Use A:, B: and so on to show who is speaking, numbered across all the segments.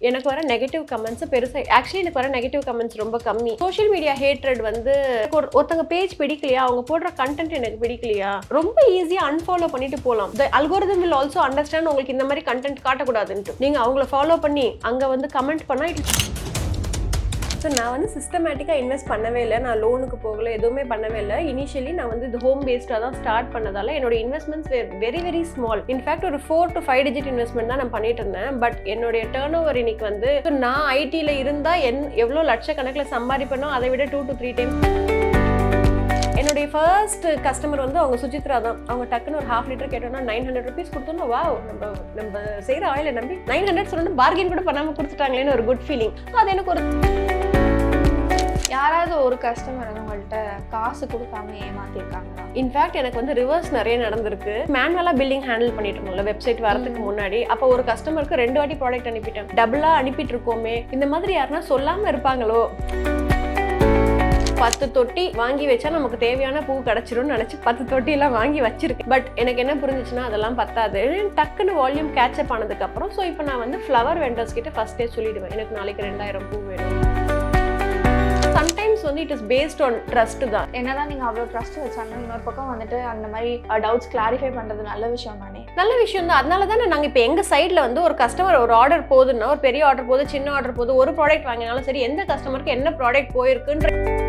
A: எனக்கு வர negative comments பெருசாக ஆக்சுவலி எனக்கு வர நெகட்டிவ் கமெண்ட்ஸ் ரொம்ப கம்மி. சோஷியல் மீடியா ஹேட்ரட் வந்து ஒரு- ஒருத்தங்க பேஜ் பிடிக்கலையா? அவங்க போடுற கண்டென்ட் எனக்கு பிடிக்கலையா? ரொம்ப ஈஸியாக அன்ஃபாலோ பண்ணிட்டு போகலாம் the algorithm will also understand உங்களுக்கு இந்த மாதிரி கண்டென்ட் காட்டக்கூடாதுன்ட்டு. நீங்கள் அவங்கள ஃபாலோ பண்ணி அங்கே வந்து கமெண்ட் பண்ணா ஸோ நான் வந்து சிஸ்டமேட்டிக்காக இன்வெஸ்ட் பண்ணவே இல்லை. நான் லோனுக்கு போகல எதுவுமே பண்ணவே இல்லை. இனிஷியலி நான் வந்து இது ஹோம் பேஸ்டாக தான் ஸ்டார்ட் பண்ணதால என்னோட investments very very small in fact ஒரு four to five digit investment தான் நான் பண்ணிட்டு இருந்தேன். பட் என்னுடைய டேர்ன் ஓவர் இன்னைக்கு வந்து நான் ஐடியில் இருந்தால் என் எவ்வளோ லட்சக்கணக்கில் சம்பாதிப்பேனோ அதை விட டூ டு த்ரீ டைம் என்னுடைய ஃபர்ஸ்ட் கஸ்டமர் வந்து அவங்க சுஜித்ரா தான். அவங்க டக்குன்னு ஒரு ஹாஃப் லிட்டர் கேட்டோம்னா நைன் ஹண்ட்ரட் ருபீஸ் கொடுத்தோன்னா வா நம்ம நம்ம செய்கிற ஆயிலை நம்பி நைன் ஹண்ட்ரட் சொல்லணும் பார்கெயின் கூட பண்ணாமல் கொடுத்துட்டாங்களேன்னு ஒரு குட் ஃபீலிங் அது எனக்கு ஒரு
B: யாராவது ஒரு கஸ்டமர் வந்து உங்கள்கிட்ட காசு கொடுக்காம ஏமாத்திருக்காங்களா?
A: இன்ஃபேக்ட் எனக்கு வந்து ரிவர்ஸ் நிறைய நடந்திருக்கு. மேனுவலா பில்லிங் ஹேண்டில் பண்ணிட்டு இருந்தோம்ல வெப்சைட் வரதுக்கு முன்னாடி. அப்போ ஒரு கஸ்டமருக்கு ரெண்டு வாட்டி ப்ராடக்ட் அனுப்பிட்டேன். டபுளா அனுப்பிட்டு இருக்கோமே. இந்த மாதிரி யாருன்னா சொல்லாம இருப்பாங்களோ? பத்து தொட்டி வாங்கி வச்சா நமக்கு தேவையான பூ கிடைச்சிரும்னு நினைச்சு பத்து தொட்டி எல்லாம் வாங்கி வச்சிருக்கேன். பட் எனக்கு என்ன புரிஞ்சுச்சுன்னா அதெல்லாம் பத்தாது. டக்குன்னு வால்யூம் கேட்சப் ஆனதுக்கு அப்புறம் ஸோ இப்போ நான் வந்து ஃப்ளவர் வெண்டர்ஸ் கிட்ட ஃபர்ஸ்டே சொல்லிடுவேன். எனக்கு நாளைக்கு ரெண்டாயிரம் பூ வேணும். வந்து it is based on trust தான்.
B: என்னதான் நீங்க அவ்வளவு ட்ரஸ்ட் வச்சாலும் இன்னொரு பக்கம் வந்துட்டு அந்த மாதிரி டவுட்ஸ் கிளாரிஃபை பண்றது நல்ல விஷயம் தானே?
A: நல்ல விஷயம் தான். அதனால தானே நாங்கள் இப்போ எங்கள் சைடில் வந்து ஒரு கஸ்டமர் ஒரு ஆர்டர் போகுதுன்னா ஒரு பெரிய ஆர்டர் போகுது சின்ன ஆர்டர் போகுது ஒரு ப்ராடக்ட் வாங்கினாலும் சரி எந்த கஸ்டமருக்கு என்ன ப்ராடக்ட் போயிருக்குன்ற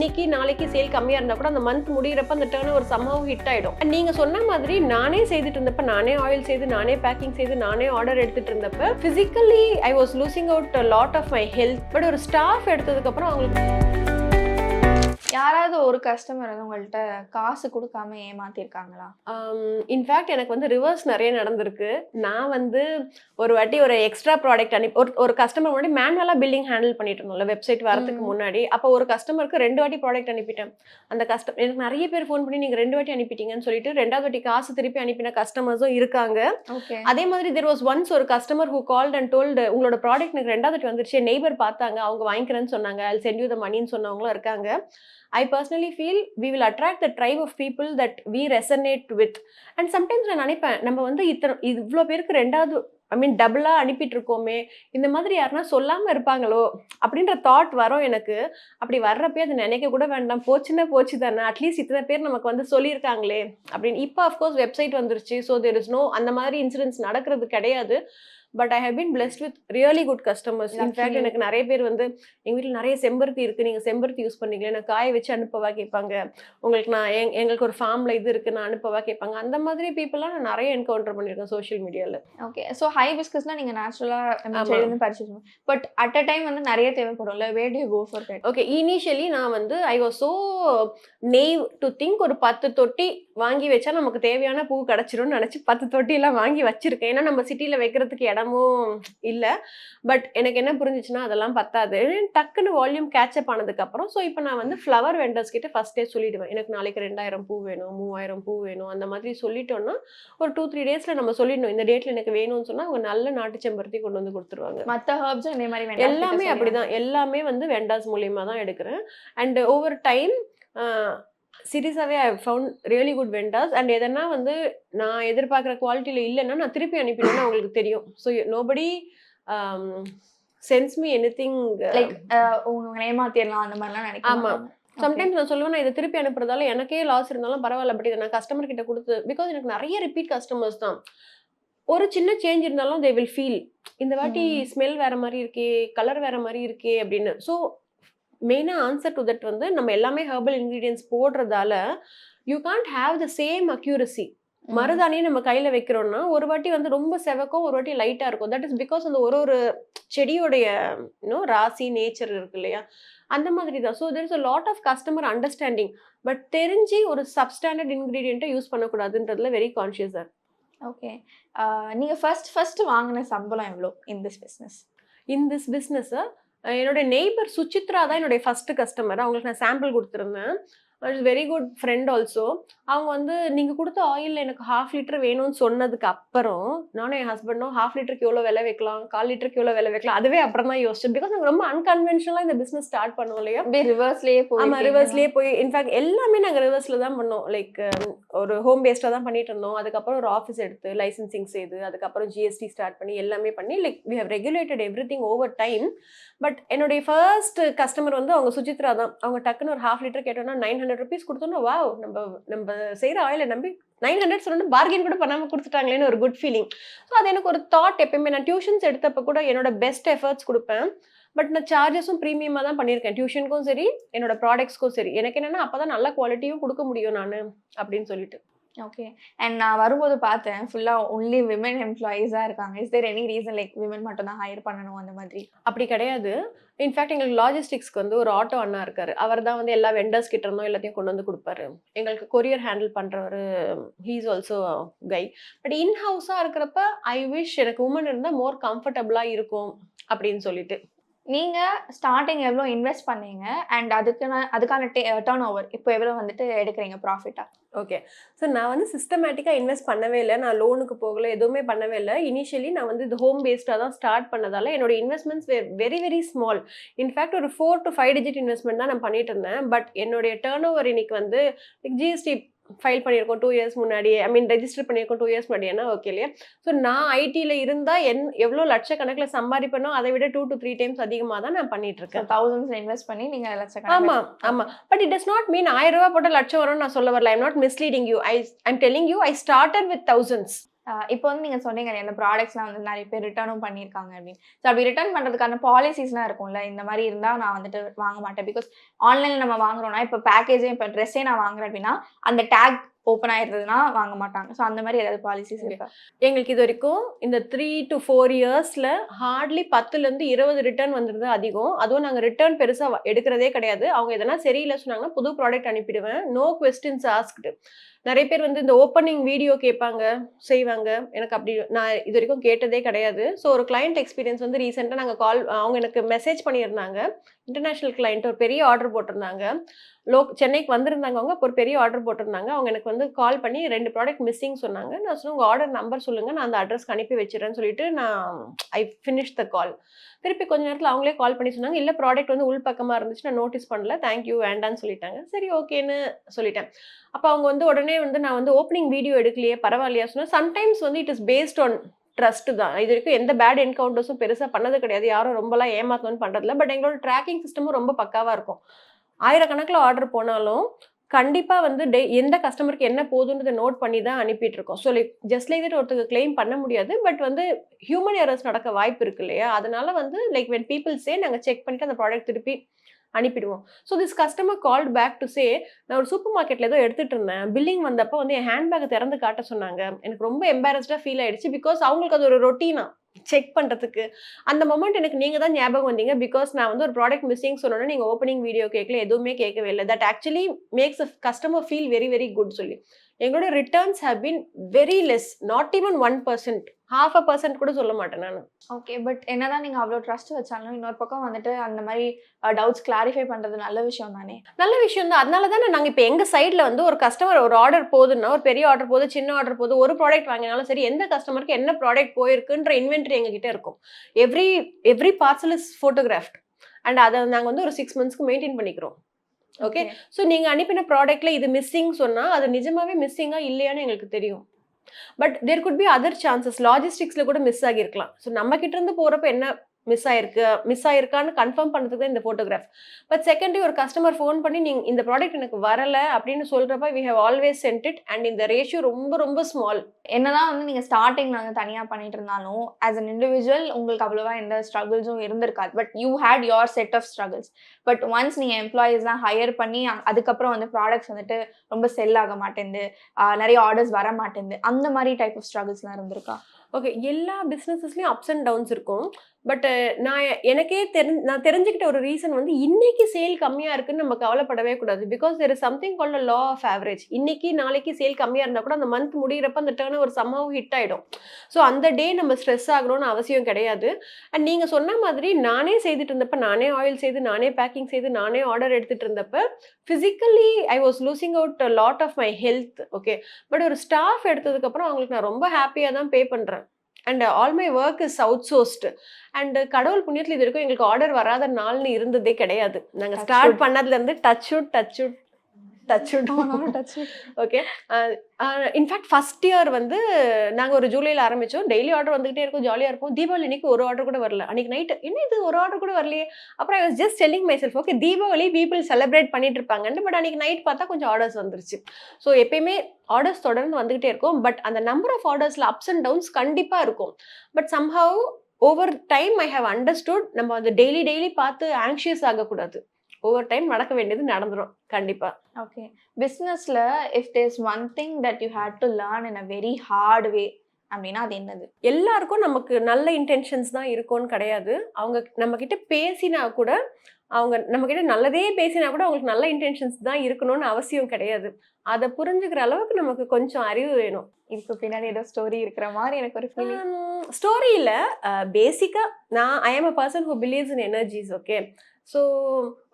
A: இன்னைக்கு நாளைக்கு சேல் கம்மியா இருந்தா கூட அந்த மந்த் முடியிறப்ப அந்த டேர்ன் ஒரு சம்பவம் ஹிட் ஆயிடும். நீங்க சொன்ன மாதிரி நானே செய்துட்டு இருந்தப்ப நானே ஆயில் செய்து நானே பேக்கிங் செய்து நானே ஆர்டர் எடுத்துட்டு இருந்தப்ப physically I was losing out lot of my health but ஒரு ஸ்டாஃப் எடுத்ததுக்கு அப்புறம் அவங்களுக்கு
B: யாராவது ஒரு கஸ்டமர் வந்து உங்கள்கிட்ட காசு கொடுக்காம ஏமாத்திருக்காங்களா?
A: இன்ஃபேக்ட் எனக்கு வந்து ரிவர்ஸ் நிறைய நடந்திருக்கு. நான் வந்து ஒரு வாட்டி ஒரு எக்ஸ்ட்ரா ப்ராடக்ட் அனுப்பி ஒரு ஒரு கஸ்டமர் முன்னாடி மேனுவலாக பில்லிங் ஹேண்டில் பண்ணிட்டு இருந்தோம்ல வெப்சைட் வரதுக்கு. முன்னாடி. அப்போ ஒரு கஸ்டமருக்கு ரெண்டு வாட்டி ப்ராடக்ட் அனுப்பிட்டேன். அந்த கஸ்டம் எனக்கு நிறைய பேர் ஃபோன் பண்ணி நீங்கள் ரெண்டு வாட்டி அனுப்பிட்டீங்கன்னு சொல்லிட்டு ரெண்டாவது வாட்டி காசு திருப்பி அனுப்பின கஸ்டமர்ஸும் இருக்காங்க. அதே மாதிரி தெர் வாஸ் ஒன்ஸ் ஒரு customer who called and told உங்களோட ப்ராடக்ட் எனக்கு ரெண்டாவது வாட்டி வந்துருச்சு. நெய்பர் பார்த்தாங்க. அவங்க வாங்கிக்கிறேன்னு சொன்னாங்க. ஐ சென்ட் யூ த மணின்னு சொன்னவங்களும் இருக்காங்க. I personally feel we will attract the tribe of people that we resonate with and sometimes நான் நினைப்பேன் நம்ம வந்து இத்தனை இவ்வளோ பேருக்கு ரெண்டாவது ஐ மீன் டபுளாக அனுப்பிட்டு இருக்கோமே இந்த மாதிரி யாருன்னா சொல்லாமல் இருப்பாங்களோ அப்படின்ற தாட் வரும் எனக்கு. அப்படி வர்றப்பே அதை நினைக்க கூட வேண்டாம். போச்சுன்னா போச்சு தானே. அட்லீஸ்ட் இத்தனை பேர் நமக்கு வந்து சொல்லியிருக்காங்களே அப்படின்னு. இப்போ அஃப்கோர்ஸ் வெப்சைட் வந்துருச்சு. ஸோ தெர் இஸ் நோ அந்த மாதிரி இன்சிடென்ட்ஸ் நடக்கிறது கிடையாது. But I have been blessed with really good customers in fact. எனக்கு நிறைய பேர் வந்து எங்கள் வீட்டில் நிறைய செம்பருத்தி இருக்குது நீங்கள் செம்பருத்தி யூஸ் பண்ணீங்களே நான் காய வச்சு அனுப்பவா கேட்பாங்க. உங்களுக்கு நான் எங் எங்களுக்கு ஒரு ஃபார்மில் இது இருக்குது நான் அனுப்பவா கேட்பாங்க. அந்த மாதிரி பீப்புளெலாம் நான் நிறைய என்கவுண்டர் பண்ணியிருக்கேன் சோஷியல் மீடியாவில்
B: ஓகே ஸோ ஹை பிஸ்கஸ்லாம் நீங்க நேச்சுரலா நம்ம
A: ஆமா.
B: செடி வந்து பறிச்சு பட் அட் அ டைம் வந்து நிறைய தேவைப்படும்ல. Way to go for that
A: okay initially நான் வந்து I was so naive to think ஒரு பத்து தொட்டி வாங்கி வச்சா நமக்கு தேவையான பூ கிடச்சிரும்னு நினச்சி பத்து தொட்டியெல்லாம் வாங்கி வச்சிருக்கேன். ஏன்னா நம்ம சிட்டியில் வைக்கிறதுக்கு இடமும் இல்லை. பட் எனக்கு என்ன புரிஞ்சுச்சுன்னா அதெல்லாம் பத்தாது. டக்குன்னு வால்யூம் கேட்சப் ஆனதுக்கப்புறம் ஸோ இப்போ நான் வந்து ஃப்ளவர் வெண்டர்ஸ் கிட்ட ஃபஸ்ட்டே சொல்லிடுவேன். எனக்கு நாளைக்கு ரெண்டாயிரம் பூ வேணும் மூவாயிரம் பூ வேணும் அந்த மாதிரி சொல்லிட்டோம்னா ஒரு டூ த்ரீ டேஸில் நம்ம சொல்லிடணும். இந்த டேட்டில் எனக்கு வேணும்னு சொன்னால் அவங்க நல்ல நாட்டு செம்பருத்தி கொண்டு வந்து கொடுத்துருவாங்க.
B: மத்த ஹர்ப்ஸும் இதே மாதிரி
A: எல்லாமே. அப்படிதான். எல்லாமே வந்து வெண்டாஸ் மூலியமா தான் எடுக்கிறேன் அண்ட் ஓவர் டைம் சீரியஸாகவே I found really good vendors and எதனா வந்து நான் எதிர்பார்க்குற குவாலிட்டியில் இல்லைன்னா நான் திருப்பி அனுப்பிடுவேன்னு அவங்களுக்கு தெரியும் so nobody sense me anything
B: like உங்களை ஏமாத்திடலாம் அந்த மாதிரிலாம் நினைக்க
A: ஆமா.
B: மாட்டாங்க. Okay.
A: சம்டைம்ஸ் நான் சொல்லுவேன் நான் இதை திருப்பி அனுப்புறதால எனக்கே லாஸ் இருந்தாலும் பரவாயில்ல பட் இதை நான் கஸ்டமர் கிட்ட கொடுத்து பிகாஸ் எனக்கு நிறைய ரிப்பீட் கஸ்டமர்ஸ் தான் ஒரு சின்ன சேஞ்ச் இருந்தாலும் தே வில் ஃபீல் இந்த வாட்டி. ஸ்மெல் வேற மாதிரி இருக்கே கலர் வேற மாதிரி இருக்கே அப்படின்னு ஸோ மெயினாக ஆன்சர் டு தட் வந்து நம்ம எல்லாமே herbal ingredients போடுறதால you can't have the same accuracy. மருதாணியை நம்ம கையில வைக்கிறோம்னா ஒரு வாட்டி வந்து ரொம்ப செவக்கும் ஒரு வாட்டி லைட்டா இருக்கும். தட் இஸ் பிகாஸ் அந்த ஒரு ஒரு செடியோடைய இன்னும் ராசி நேச்சர் இருக்கு இல்லையா? அந்த மாதிரி தான். So there is a lot of customer understanding but தெரிஞ்சு ஒரு சப்ஸ்டாண்டர்ட் இன்க்ரீடியண்ட்டை யூஸ் பண்ணக்கூடாதுன்றதுல வெரி கான்ஷியஸாக
B: ஓகே நீங்க ஃபர்ஸ்ட் ஃபர்ஸ்ட் வாங்கின சம்பளம் எவ்வளோ in this business
A: in this business என்னோட நெய்பர் சுசித்ரா தான் என்னுடைய ஃபர்ஸ்ட் கஸ்டமர் அவங்களுக்கு நான் சாம்பிள் கொடுத்துருந்தேன். வெரி குட் ஃப்ரெண்ட் ஆல்சோ அவங்க வந்து நீங்கள் கொடுத்த ஆயிலில் எனக்கு ஹாஃப் லிட்டர் வேணும்னு சொன்னதுக்கு அப்புறம் நானும் என் ஹஸ்பண்டும் ஹாஃப் லிட்டருக்கு எவ்வளோ விலை வைக்கலாம் கால் லிட்டருக்கு எவ்வளோ விலை வைக்கலாம் அதுவே அப்புறம் தான் யோசிச்சேன் பிகாஸ் நாங்கள் ரொம்ப அன்கன்வென்ஷனலாக இந்த பிஸ்னஸ் ஸ்டார்ட் பண்ணுவோம் இல்லையா?
B: அப்படியே ரிவர்ஸ்லயே போய்
A: ஆமா ரிவர்ஸ்லயே போய் இன்ஃபேக்ட் எல்லாமே நாங்க ரிவர்ஸ்ல தான் பண்ணோம். லைக் ஒரு ஹோம் பேஸ்டா தான் பண்ணிட்டு இருந்தோம். அதுக்கப்புறம் ஒரு ஆஃபீஸ் எடுத்து லைசன்சிங் செய்து அதுக்கப்புறம் ஜிஎஸ்டி ஸ்டார்ட் பண்ணி எல்லாமே பண்ணி like we have regulated everything over time but என்னுடைய ஃபர்ஸ்ட் கஸ்டமர் வந்து அவங்க சுஜித்ரா தான். அவங்க டக்குன்னு ஒரு ஹாஃப் லிட்டர் கேட்டோம்னா நைன் ஹண்ட்ரட் ருபீஸ் கொடுத்தோன்னா வா நம்ம நம்ம செய்கிற ஆயில நம்பி நைன் ஹண்ட்ரட் சொல்லணும் பார்கெயின் கூட பண்ணாமல் கொடுத்துட்டாங்களேன்னு ஒரு குட் ஃபீலிங் ஸோ அது எனக்கு ஒரு தாட் எப்பயுமே. நான் டியூஷன்ஸ் எடுத்தப்ப கூட என்னோட பெஸ்ட் எஃபர்ட்ஸ் கொடுப்பேன். பட் நான் சார்ஜஸும் ப்ரீமியமாக தான் பண்ணியிருக்கேன். டியூஷனுக்கும் சரி என்னோட ப்ராடக்ட்ஸ்க்கும் சரி. எனக்கு என்னென்னா அப்போ தான் நல்ல குவாலிட்டியும் கொடுக்க முடியும் நான் அப்படின்னு சொல்லிட்டு.
B: ஓகே அண்ட் நான் வரும்போது பார்த்தேன் ஃபுல்லா ஒன்லி விமன் எம்ப்ளாயீஸா இருக்காங்க. Is there any reason like women மட்டும் தான் ஹையர் பண்ணணும் அந்த மாதிரி?
A: அப்படி கிடையாது. இன்ஃபேக்ட் எங்களுக்கு லாஜிஸ்டிக்ஸ்க்கு வந்து ஒரு ஆட்டோ அண்ணா இருக்காரு. அவர் தான் வந்து எல்லா வெண்டர்ஸ் கிட்ட இருந்தும் எல்லாத்தையும் கொண்டு வந்து கொடுப்பாரு. எங்களுக்கு கொரியர் ஹேண்டில் பண்றவர் he's also guy but in ஹவுஸாக இருக்கிறப்ப ஐ விஷ் எனக்கு உமன் இருந்தால் மோர் கம்ஃபர்டபுளாக இருக்கும் அப்படின்னு சொல்லிட்டு.
B: நீங்க ஸ்டார்டிங் எவ்வளோ இன்வெஸ்ட் பண்ணீங்க? அண்ட் அதுக்கு அதுக்கான டேர்ன் ஓவர் இப்போ எவ்வளோ வந்துட்டு எடுக்கிறீங்க ப்ராஃபிட்டா
A: ஓகே ஸோ நான் வந்து சிஸ்டமேட்டிக்காக இன்வெஸ்ட் பண்ணவே இல்லை. நான் லோனுக்கு போகல எதுவுமே பண்ணவே இல்லை. இனிஷியலி நான் வந்து இது ஹோம் பேஸ்டாக தான் ஸ்டார்ட் பண்ணதால என்னோட investments very very small in fact ஒரு four to five digit investment தான் நான் பண்ணிட்டு இருந்தேன். பட் என்னுடைய டேர்ன் ஓவர் இன்னைக்கு வந்து ஜிஎஸ்டி ஃபைல் பண்ணியிருக்கோம் டூ இயர்ஸ் முன்னாடியே. ஐ மீன் ரெஜிஸ்டர் பண்ணியிருக்கோம் டூ இயர்ஸ் முன்னாடியேனா ஓகே இல்லையா? ஸோ நான் ஐடியில் இருந்தால் என் எவ்வளோ லட்சக்கணக்கில் சம்பாதிப்பேனோ அதை விட டூ டு த்ரீ டைம்ஸ் அதிகமாக தான் நான் பண்ணிட்டு இருக்கேன்
B: தௌசண்ட்ஸ் இன்வெஸ்ட் பண்ணி நீங்க லட்சக்கணக்கில்
A: ஆமா ஆமா. But it does not mean ஆயிரம் ரூபாய் போட்ட லட்சம் வரும்னு நான் சொல்ல வரல. I'm not misleading you I I'm telling you I started with thousands
B: இப்போ வந்து நீங்கள் சொன்னீங்க இந்த ப்ராடக்ட்ஸ்லாம் வந்து நிறைய பேர் ரிட்டர்னும் பண்ணியிருக்காங்க அப்படின்னு. ஸோ அப்படி ரிட்டர்ன் பண்ணுறதுக்கான பாலிசிஸ்லாம் இருக்கும்ல இந்த மாதிரி இருந்தால் நான் வந்துட்டு வாங்க மாட்டேன். பிகாஸ் ஆன்லைனில் நம்ம வாங்குறோம்னா இப்போ பேக்கேஜே இப்போ ட்ரெஸ்ஸே நான் வாங்குறேன் அப்படின்னா அந்த டேக் ஓப்பன் ஆயிருந்ததுன்னா வாங்க மாட்டாங்க. ஸோ அந்த மாதிரி ஏதாவது பாலிசிஸ் இருக்கா?
A: எங்களுக்கு இது வரைக்கும் இந்த த்ரீ டு ஃபோர் இயர்ஸ்ல ஹார்ட்லி பத்துலேருந்து இருபது ரிட்டர்ன் வந்துருது அதிகம். அதுவும் நாங்கள் ரிட்டர்ன் பெருசாக எடுக்கிறதே கிடையாது. அவங்க எதனா சரியில்லை சொன்னாங்கன்னா புது ப்ராடக்ட் அனுப்பிடுவேன். நோ கொஸ்டின்ஸ் ஆஸ்க்டு நிறைய பேர் வந்து இந்த ஓப்பனிங் வீடியோ கேட்பாங்க செய்வாங்க. எனக்கு அப்படி நான் இது வரைக்கும் கேட்டதே கிடையாது. ஸோ ஒரு கிளைண்ட் எக்ஸ்பீரியன்ஸ் வந்து ரீசெண்டாக நாங்கள் கால் அவங்க எனக்கு மெசேஜ் பண்ணியிருந்தாங்க. இன்டர்நேஷ்னல் கிளைண்ட் ஒரு பெரிய ஆர்டர் போட்டிருந்தாங்க. லோ சென்னைக்கு வந்திருந்தாங்க அவங்க ஒரு பெரிய ஆர்டர் போட்டிருந்தாங்க. அவங்க எனக்கு வந்து கால் பண்ணி ரெண்டு ப்ராடக்ட் மிஸ்ஸிங் சொன்னாங்க. நான் சொன்னேன் உங்கள் ஆர்டர் நம்பர் சொல்லுங்கள் நான் அந்த அட்ரஸ்க்கு அனுப்பி வச்சிடறேன்னு சொல்லிட்டு நான் ஐ ஃபினிஷ் த கால் திருப்பி கொஞ்ச நேரத்தில் அவங்களே கால் பண்ணி சொன்னாங்க. இல்லை ப்ராடக்ட் வந்து உள் பக்கமாக இருந்துச்சு. நான் நோட்டீஸ் பண்ணல. தேங்க்யூ வேண்டான்னு சொல்லிட்டாங்க. சரி ஓகேன்னு சொல்லிட்டேன். அப்போ அவங்க வந்து உடனே வந்து நான் வந்து ஓப்பனிங் வீடியோ எடுக்கலையே பரவாயில்லையா சொன்னேன். சம்டைம்ஸ் வந்து it is based on trust தான். இது வரைக்கும் எந்த பேட் என்கவுண்டர்ஸும் பெருசாக பண்ணது கிடையாது. யாரும் ரொம்பலாம் ஏமாத்தணும்னு பண்ணுறதில்ல பட் எங்களோட ட்ராக்கிங் சிஸ்டமும் ரொம்ப பக்காவாக இருக்கும். ஆயிரக்கணக்கில் ஆர்டர் போனாலும் கண்டிப்பாக வந்து டே எந்த கஸ்டமருக்கு என்ன போதுன்றதை நோட் பண்ணி தான் அனுப்பிட்டுருக்கோம். So like just like that ஒருத்தருக்கு கிளைம் பண்ண முடியாது. பட் வந்து ஹியூமன் எரர்ஸ் நடக்க வாய்ப்பு இருக்கு இல்லையா? அதனால வந்து லைக் வென் பீப்புள்ஸே நாங்கள் செக் பண்ணிட்டு அந்த ப்ராடக்ட் திருப்பி அனுப்பிடுவோம். So this customer called back to say நான் ஒரு சூப்பர் மார்க்கெட்டில் ஏதோ எடுத்துகிட்டு இருந்தேன். பில்லிங் வந்தப்போ வந்து என் ஹேண்ட்பேக்கை திறந்து காட்ட சொன்னாங்க. எனக்கு ரொம்ப எம்பாரஸ்டாக ஃபீல் ஆயிடுச்சு. பிகாஸ் அவங்களுக்கு அது ஒரு ரொட்டீனா செக் பண்ணுறதுக்கு அந்த மொமெண்ட் எனக்கு நீங்கள் தான் ஞாபகம் வந்தீங்க. பிகாஸ் நான் வந்து ஒரு ப்ராடக்ட் மிஸ்ஸிங் சொன்னோன்னா நீங்கள் ஓப்பனிங் வீடியோ கேட்கல எதுவுமே கேட்கவே இல்லை. That actually makes a customer feel very very good சொல்லி. எங்களோட returns have been very less not even one percent half a percent கூட சொல்ல மாட்டேன் நான்.
B: ஓகே பட் என்னதான் நீங்க அவ்வளோ ட்ரஸ்ட் வச்சாலும் இன்னொரு பக்கம் வந்துட்டு அந்த மாதிரி டவுட்ஸ் கிளாரிஃபை பண்றது நல்ல விஷயம் தானே?
A: நல்ல விஷயம் தான். அதனால தானே நாங்கள் இப்போ எங்கள் சைடில் வந்து ஒரு கஸ்டமர் ஒரு ஆர்டர் போகுதுன்னா ஒரு பெரிய ஆர்டர் போகுது சின்ன ஆர்டர் போகுது ஒரு ப்ராடக்ட் வாங்கினாலும் சரி எந்த கஸ்டமருக்கு என்ன ப்ராடக்ட் போயிருக்குன்ற இன்வென்ட்ரி எங்ககிட்ட இருக்கும். Every every parcel is photographed and அதை நாங்கள் வந்து ஒரு சிக்ஸ் மந்த்ஸ்க்கு மெயின்டைன் பண்ணிக்கிறோம். ஓகே ஸோ நீங்கள் அனுப்பின ப்ராடக்ட்ல இது மிஸ்ஸிங் சொன்னால் அது நிஜமாவே மிஸ்ஸிங்காக இல்லையான்னு எங்களுக்கு தெரியும். But there could be other chances லாஜிஸ்டிக்ஸில் கூட மிஸ் ஆகியிருக்கலாம். ஸோ நம்ம கிட்ட இருந்து போகிறப்ப என்ன மிஸ் ஆயிருக்கு மிஸ் ஆயிருக்கான்னு கன்ஃபார்ம் பண்ணுறதுக்கு தான் இந்த ஃபோட்டோகிராஃப் பட் செகண்டரி ஒரு கஸ்டமர் ஃபோன் பண்ணி நீங்கள் இந்த ப்ராடக்ட் எனக்கு வரலை அப்படின்னு சொல்கிறப்ப we have always sent it and இந்த ரேஷியோ ரொம்ப ரொம்ப ஸ்மால்
B: என்னதான் வந்து நீங்கள் ஸ்டார்டிங் நாங்கள் தனியாக பண்ணிட்டு இருந்தாலும் ஆஸ் அன் இண்டிவிஜுவல் உங்களுக்கு அவ்வளவா எந்த ஸ்ட்ரகிள்ஸும் இருந்திருக்காது. But you had your set of struggles but once நீங்கள் எம்ப்ளாயீஸ்லாம் ஹையர் பண்ணி அதுக்கப்புறம் வந்து ப்ராடக்ட்ஸ் வந்துட்டு ரொம்ப செல் ஆக மாட்டேங்குது. நிறைய ஆர்டர்ஸ் வர மாட்டேங்குது. அந்த மாதிரி டைப் ஆஃப் ஸ்ட்ரகிள்ஸ்லாம் இருந்திருக்கா?
A: ஓகே எல்லா பிஸ்னஸஸ்லையும் அப்ஸ் அண்ட் டவுன்ஸ் இருக்கும். பட் நான் எனக்கே தெரி நான் தெரிஞ்சுக்கிட்ட ஒரு ரீசன் வந்து இன்னைக்கு சேல் கம்மியாக இருக்குன்னு நம்ம கவலைப்படவே கூடாது. Because there is something called law of average இன்னைக்கு நாளைக்கு சேல் கம்மியாக இருந்தால் கூட அந்த மந்த் முடிகிறப்ப அந்த டேர்ன் ஒரு சம்மாவும் ஹிட் ஆகிடும் ஸோ அந்த டே நம்ம ஸ்ட்ரெஸ் ஆகணும்னு அவசியம் கிடையாது. அண்ட் நீங்கள் சொன்ன மாதிரி நானே செய்துட்டு இருந்தப்ப நானே ஆயில் செய்து நானே பேக்கிங் செய்து நானே ஆர்டர் எடுத்துகிட்டு இருந்தப்ப physically I was losing out lot of my health okay but ஒரு ஸ்டாஃப் எடுத்ததுக்கப்புறம் அவங்களுக்கு நான் ரொம்ப ஹாப்பியாக தான் பே பண்ணுறேன் and all my work is outsourced and கடவுள் புண்ணியத்தில் இது வரைக்கும் எங்களுக்கு ஆர்டர் வராத நாள்னு இருந்ததே கிடையாது நாங்கள் ஸ்டார்ட். பண்ணதுலேருந்து touch wood touch wood touch wood okay in fact first year வந்து நாங்கள் ஒரு ஜூலையில் ஆரம்பித்தோம் டெய்லி ஆர்டர் வந்துகிட்டே இருக்கும் ஜாலியாக இருப்போம் தீபாவளி அன்னைக்கு ஒரு ஆர்டர் கூட வரல. அன்னைக்கு நைட்டு என்ன இது ஒரு ஆர்டர் கூட வரலையே. அப்புறம் I was just telling myself okay Deepavali people celebrate பண்ணிட்டு இருப்பாங்கன்னு பட் அன்னைக்கு நைட் பார்த்தா கொஞ்சம் ஆர்டர்ஸ் வந்துருச்சு. ஸோ எப்பயுமே ஆர்டர்ஸ் தொடர்ந்து வந்துகிட்டே இருக்கும். பட் அந்த நம்பர் ஆஃப் ஆர்டர்ஸில் அப்ஸ் அண்ட் டவுன்ஸ் கண்டிப்பாக இருக்கும். But somehow over time I have understood நம்ம வந்து டெய்லி டெய்லி பார்த்து ஆங்ஷியஸ் ஆகக்கூடாது. ஓவர் டைம் நடக்க வேண்டியது நடந்துரும். கண்டிப்பாக
B: okay பிஸ்னஸ்ல if there's one thing that you had to learn in a very hard way அப்படின்னா அது என்னது?
A: எல்லாருக்கும் நமக்கு நல்ல இன்டென்ஷன்ஸ் தான் இருக்கும்னு கிடையாது. அவங்க நம்ம கிட்ட பேசினா கூட அவங்க நம்ம கிட்ட நல்லதே பேசினா கூட அவங்களுக்கு நல்ல இன்டென்ஷன்ஸ் தான் இருக்கணும்னு அவசியம் கிடையாது. அதை புரிஞ்சுக்கிற அளவுக்கு நமக்கு கொஞ்சம் அறிவு வேணும்.
B: இதுக்கு பின்னாடி ஏதோ ஸ்டோரி இருக்கிற மாதிரி எனக்கு ஒரு ஃபீலிங்
A: ஸ்டோரியில் பேசிக்காக நான் I am a person who believes in energies okay so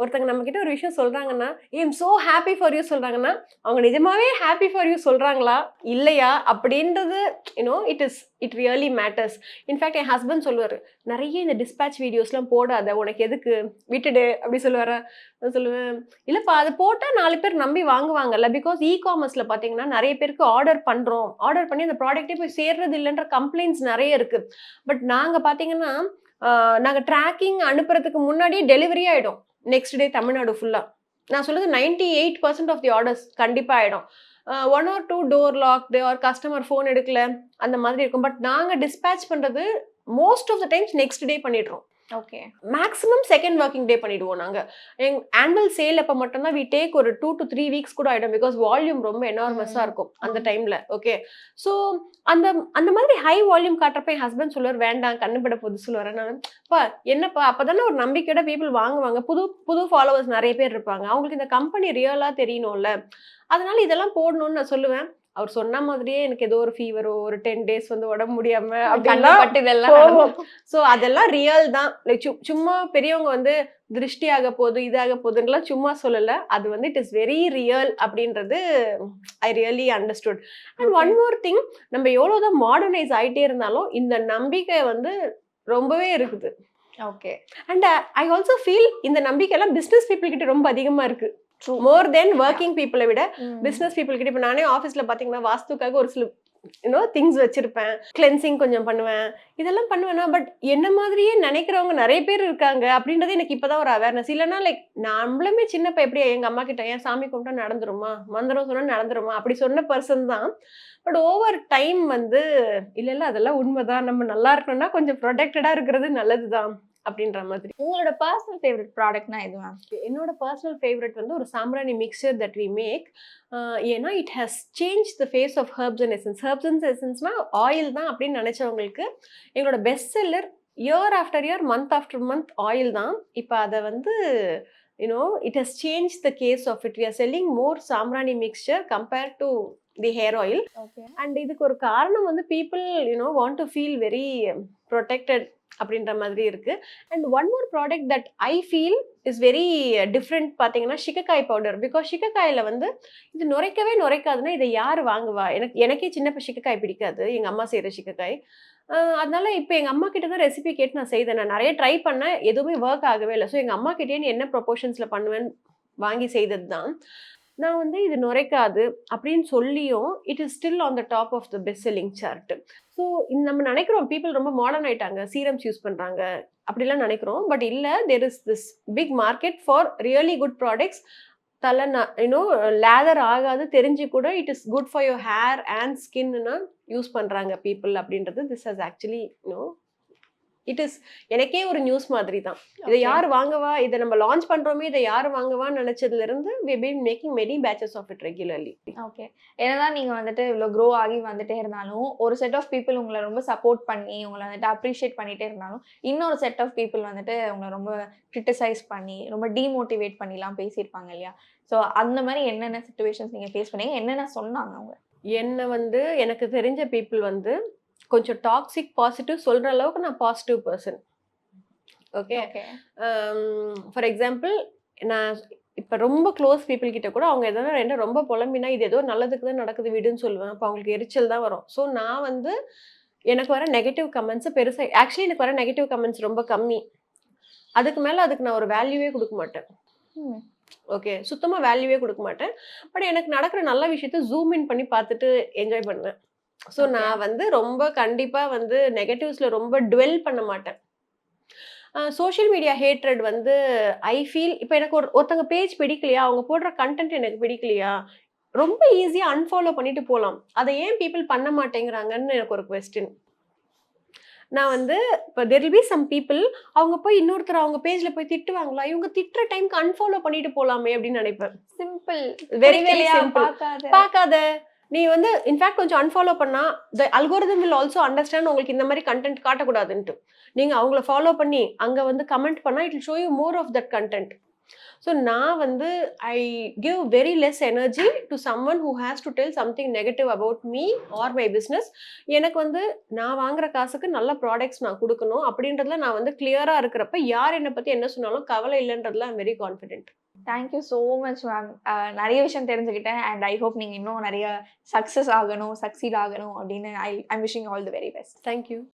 A: ஒருத்தங்க நம்மக்கிட்ட ஒரு விஷயம் சொல்கிறாங்கன்னா I'm so happy for you சொல்கிறாங்கன்னா அவங்க நிஜமாவே ஹாப்பி ஃபார் யூ சொல்கிறாங்களா இல்லையா? அப்படின்றது you know it is it really matters in fact N husband சொல்லுவார் நிறைய இந்த டிஸ்பேச் வீடியோஸ்லாம் போடாத உனக்கு எதுக்கு? விட்டுடு அப்படி சொல்லுவார். நான் சொல்லுவேன் இல்லைப்பா அது போட்டால் நாலு பேர் நம்பி வாங்குவாங்கல்ல பிகாஸ் இ காமர்ஸில் பார்த்தீங்கன்னா நிறைய பேருக்கு ஆர்டர் பண்ணுறோம் ஆர்டர் பண்ணி அந்த ப்ராடக்ட்டே போய் சேர்றது இல்லைன்ற கம்ப்ளைண்ட்ஸ் நிறைய இருக்குது பட் நாங்கள் பார்த்தீங்கன்னா நாங்கள் ட்ராக்கிங் அனுப்புறதுக்கு முன்னாடியே டெலிவரி ஆகிடும் நெக்ஸ்ட் டே தமிழ்நாடு ஃபுல்லாக நான் சொல்லுது ninety eight percent of the orders கண்டிப்பாக ஆகிடும் one or two door locked or customer phone எடுக்கல அந்த மாதிரி இருக்கும். பட் நாங்கள் டிஸ்பேச் பண்ணுறது most of the times next day பண்ணிடுறோம்.
B: Okay.
A: Maximum second working day பண்ணிடுவோம் நாங்கள் எங் ஆனுவல் சேல் அப்போ மட்டும்தான் வி டேக் ஒரு டூ டு த்ரீ வீக்ஸ் கூட ஆகிடும் பிகாஸ் வால்யூம் ரொம்ப எனார்மஸாக. இருக்கும் அந்த. டைமில் ஓகே ஸோ அந்த அந்த மாதிரி ஹை வால்யூம் காட்டுறப்ப என் ஹஸ்பண்ட் சொல்லுவார் வேண்டாம் கண்ணுப்பட போது சொல்லுவார். நான் பா என்னப்பா? அப்போ ஒரு நம்பிக்கையோட பீப்புள் வாங்குவாங்க. புது புது ஃபாலோவர்ஸ் நிறைய பேர் இருப்பாங்க. அவங்களுக்கு இந்த கம்பெனி ரியலாக தெரியணும்ல. அதனால இதெல்லாம் போடணும்னு நான் சொல்லுவேன். அவர் சொன்ன மாதிரியே எனக்கு ஏதோ ஒரு ஃபீவரோ ஒரு டென் டேஸ் வந்து உடம்பு முடியாம.
B: நடக்கும்.
A: ஸோ அதெல்லாம் ரியல் தான் லைக் சும்மா பெரியவங்க வந்து திருஷ்டி ஆக போகுது இதாக போகுதுன்னுலாம் சும்மா சொல்லல அது வந்து இட் இஸ் வெரி ரியல் அப்படின்றது I really understood and. One more thing நம்ம எவ்வளோதான் மாடர்னைஸ் ஆயிட்டே இருந்தாலும் இந்த நம்பிக்கை வந்து ரொம்பவே இருக்குது
B: okay
A: and I also feel இந்த நம்பிக்கைலாம் பிஸ்னஸ் பீப்புள் கிட்ட ரொம்ப அதிகமா இருக்கு
B: True.
A: மோர் தென் ஒர்க்கிங் பீப்புளை விட. பிஸ்னஸ் பீப்புள் கிட்ட இப்போ நானே ஆஃபீஸில் பார்த்தீங்கன்னா வாஸ்துக்காக ஒரு சில யூனோ திங்ஸ் வச்சிருப்பேன். கிளென்சிங் கொஞ்சம் பண்ணுவேன். இதெல்லாம் பண்ணுவேனா பட் என்ன மாதிரியே நினைக்கிறவங்க நிறைய பேர் இருக்காங்க அப்படின்றது எனக்கு இப்போதான் ஒரு அவேர்னஸ் இல்லைன்னா லைக் நம்மளுமே சின்னப்ப எப்படி எங்கள் அம்மா கிட்ட ஏன் சாமி கும்பிட்டா நடந்துருமா? மந்திரம் சொன்னா நடந்துருமா? அப்படி சொன்ன பர்சன் தான். பட் ஓவர் டைம் வந்து இல்லை இல்லை அதெல்லாம் உண்மைதான். நம்ம நல்லா இருக்கணும்னா கொஞ்சம் ப்ரொடெக்டடாக இருக்கிறது நல்லது தான் அப்படின்ற மாதிரி.
B: உங்களோட பர்சனல் ஃபேவரட் ப்ராடக்ட்னா இது மேம்
A: என்னோட பர்சனல் ஃபேவரட் வந்து ஒரு sambrani mixture that we make ஏன்னா it has change the face of herbs and essence herbs and எசன்ஸ்னா oil தான் அப்படின்னு நினச்சவங்களுக்கு எங்களோட best seller year after year month after month oil தான். இப்போ அதை வந்து you know it has change the case of it we are selling more sambrani mixture compare to the hair oil and இதுக்கு ஒரு காரணம் வந்து people you know want to feel very protected அப்படின்ற மாதிரி இருக்கு. And one more product that I feel is very different பார்த்தீங்கன்னா shikakai powder because சிக்கக்காயில் வந்து இது நுரைக்கவே நுரைக்காதுன்னா இதை யார் வாங்குவா? எனக்கு எனக்கே சின்ன சிக்கக்காய் பிடிக்காது. எங்கள் அம்மா செய்கிற சிக்கக்காய் அதனால இப்போ எங்கள் அம்மா கிட்ட தான் ரெசிபி கேட்டு நான் செய்தேன். நான் நிறைய ட்ரை பண்ணேன். எதுவுமே ஒர்க் ஆகவே இல்லை. ஸோ எங்கள் அம்மா கிட்டே என்ன ப்ரொபோர்ஷன்ஸில் பண்ணுவேன் வாங்கி செய்தது தான் நான் வந்து இது நுரைக்காது அப்படின்னு சொல்லியும் it is still on the top of the best selling chart so நம்ம நினைக்கிறோம் பீப்புள் ரொம்ப மாடர்ன் ஆயிட்டாங்க சீரம்ஸ் யூஸ் பண்ணுறாங்க அப்படிலாம் நினைக்கிறோம். பட் இல்லை there is this big market for really good products தலை யூனோ லேதர் ஆகாது தெரிஞ்சு கூட it is good for your hair and ஸ்கின்னா use பண்ணுறாங்க பீப்புள் அப்படின்றது. This has actually you know it is எனக்கே ஒரு நியூஸ் மாதிரி தான் இதை. யார் வாங்கவா? இதை நம்ம லான்ச் பண்றோமே இதை யார் வாங்கவான்னு நினைச்சதுல இருந்து we been making many batches of it regularly
B: okay என்னதான் நீங்க வந்துட்டு இவ்வளோ க்ரோ ஆகி வந்துட்டே இருந்தாலும் ஒரு செட் ஆஃப் பீப்புள் உங்களை ரொம்ப சப்போர்ட் பண்ணி உங்களை வந்துட்டு அப்ரிஷியேட் பண்ணிட்டே இருந்தாலும் இன்னொரு செட் ஆஃப் பீப்புள் வந்துட்டு உங்களை ரொம்ப கிரிட்டிசைஸ் பண்ணி ரொம்ப டீமோட்டிவேட் பண்ணிலாம் பேசியிருப்பாங்க இல்லையா? ஸோ அந்த மாதிரி என்னென்ன சுச்சுவேஷன்ஸ் நீங்க ஃபேஸ் பண்ணீங்க? என்னென்ன சொன்னாங்க அவங்க?
A: என்ன வந்து எனக்கு தெரிஞ்ச பீப்புள் வந்து கொஞ்சம் டாக்ஸிக் பாசிட்டிவ் சொல்ற அளவுக்கு நான் positive person okay
B: okay
A: for example நான் இப்போ ரொம்ப க்ளோஸ் பீப்புள் கிட்ட கூட அவங்க எதனா என்ன ரொம்ப புலம்பினா இது ஏதோ நல்லதுக்கு தான் நடக்குது விடுன்னு சொல்லுவேன். அப்போ அவங்களுக்கு எரிச்சல் தான் வரும். ஸோ நான் வந்து எனக்கு வர நெகட்டிவ் கமெண்ட்ஸு பெருசாக ஆக்சுவலி எனக்கு வர நெகட்டிவ் கமெண்ட்ஸ் ரொம்ப கம்மி. அதுக்கு மேலே அதுக்கு நான் ஒரு வேல்யூவே கொடுக்க மாட்டேன். ஓகே சுத்தமாக வேல்யூவே கொடுக்க மாட்டேன். பட் எனக்கு நடக்கிற நல்ல விஷயத்த ஜூம் இன் பண்ணி பார்த்துட்டு என்ஜாய் பண்ணுவேன். ஸோ. நான் வந்து ரொம்ப கண்டிப்பாக வந்து நெகட்டிவ்ஸில் ரொம்ப டுவெல் பண்ண மாட்டேன். சோஷியல் மீடியா ஹேட்ரட் வந்து ஐ ஃபீல் இப்போ எனக்கு ஒரு ஒருத்தங்க பேஜ் பிடிக்கலையா? அவங்க போடுற கண்டென்ட் எனக்கு பிடிக்கலையா? ரொம்ப ஈஸியாக அன்ஃபாலோ பண்ணிட்டு போகலாம் அதை ஏன் பீப்புள் பண்ண மாட்டேங்கிறாங்கன்னு எனக்கு ஒரு கொஸ்டின் நான் வந்து இப்போ there will be some people அவங்க போய் இன்னொருத்தர் அவங்க பேஜ்ல போய் திட்டுவாங்களா? இவங்க திட்டுற டைம்க்கு அன்ஃபாலோ பண்ணிட்டு போலாமே அப்படின்னு நினைப்பேன்.
B: Simple
A: very simple.
B: பார்க்காத.
A: பார்க்காத. நீ வந்து இன்ஃபேக்ட் கொஞ்சம் அன்ஃபாலோ பண்ணா the algorithm will also understand உங்களுக்கு இந்த மாதிரி கண்டென்ட் காட்டக்கூடாதுன்ட்டு. நீங்க அவங்கள ஃபாலோ பண்ணி அங்க வந்து கமெண்ட் பண்ணா it show you more of that content so நான் வந்து I give very less energy to someone who has to tell something negative about me or my business எனக்கு வந்து நான் வாங்குற காசுக்கு நல்ல ப்ராடக்ட்ஸ் நான் கொடுக்கணும் அப்படின்றதுல நான் வந்து கிளியராக இருக்கிறப்ப யார் என்னை பற்றி என்ன சொன்னாலும் கவலை இல்லைன்றதுல I'm very confident
B: thank you so much ma'am நிறைய விஷயம் தெரிஞ்சுக்கிட்டேன். அண்ட் ஐ ஹோப் நீங்கள் இன்னும் நிறைய சக்ஸஸ் ஆகணும் சக்சீட் ஆகணும் அப்படின்னு I I'm wishing all the very best
A: thank you